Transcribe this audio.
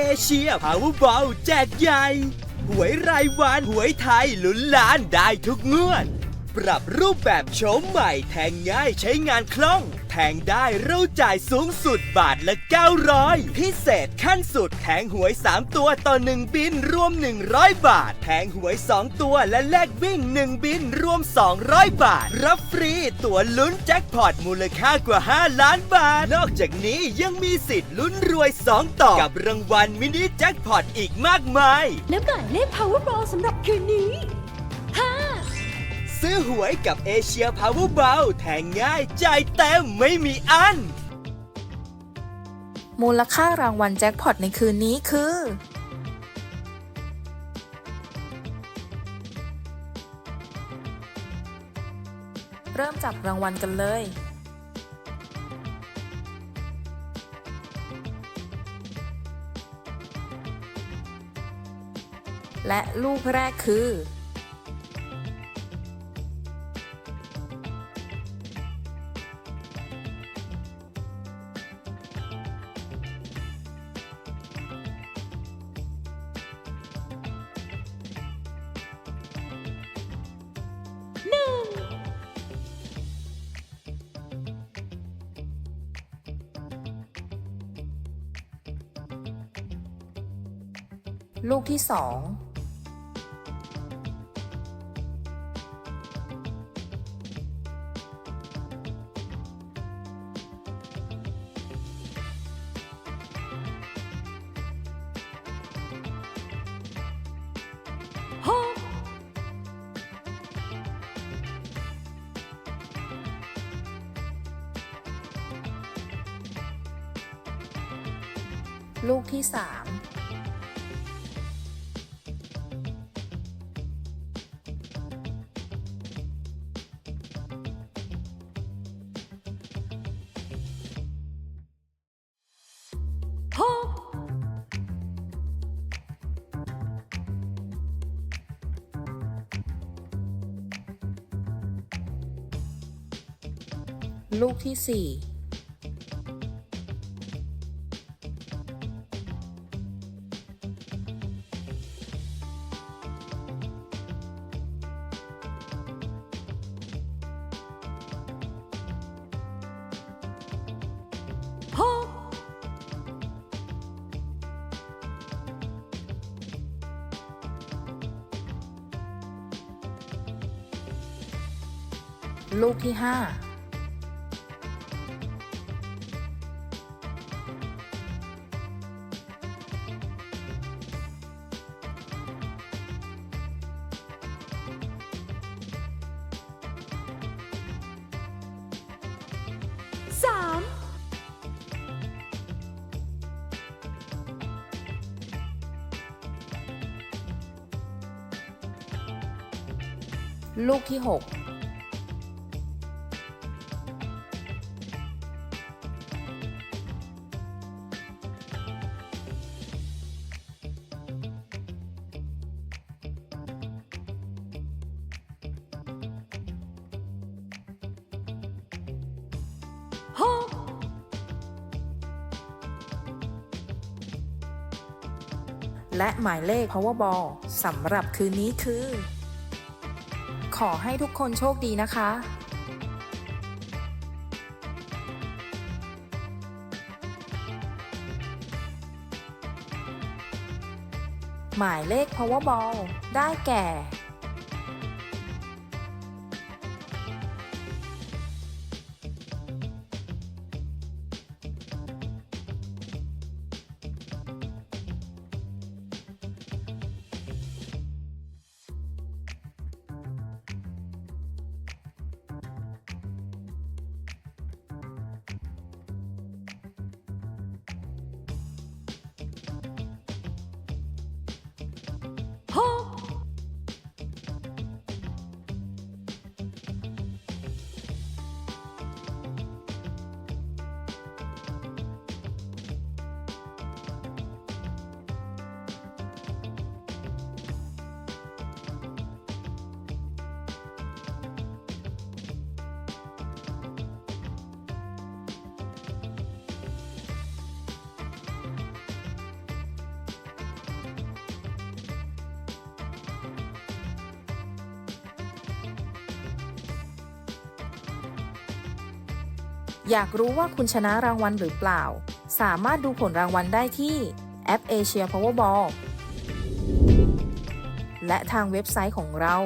เอเชียพาวเวอร์บอลแจกใหญ่ หวยรายวัน หวยไทยลุ้นล้านได้ทุกงวด ปรับรูปแบบโฉมใหม่แทงง่ายใช้งานคล่อง แทงได้เราจ่ายสูงสุดบาทละ 900 พิเศษขั้นสุดแทงหวย 3 ตัวต่อ 1 บินรวม 100 บาท แทงหวย 2 ตัวและแลกวิ่ง 1 บินรวม 200 บาท รับฟรีตั๋วลุ้นแจ็คพอตมูลค่ากว่า 5 ล้านบาท นอกจากนี้ยังมีสิทธิ์ลุ้นรวย 2 ต่อกับรางวัลมินิแจ็คพอตอีกมากมาย และหมายเลข Powerball สำหรับคืนนี้ ซื้อหวยกับเอเชียพาวเวอร์บอลแทงง่ายจ่ายเต็มไม่มีอัน มูลค่ารางวัลแจ็คพอตในคืนนี้คือ เริ่มจับรางวัลกันเลย และลูกแรกคือ ลูกที่สองหกลูกที่สาม ลูกที่สี่หกลูกที่ห้า ลูกที่หกหกและหมายเลข Powerball สำหรับคืนนี้คือ ขอให้ทุกคนโชคดีนะคะหมายเลข Powerball ได้แก่ อยากรู้ว่าคุณชนะรางวัลหรือเปล่า สามารถดูผลรางวัลได้ที่แอป Asia Powerball และทางเว็บไซต์ของเรา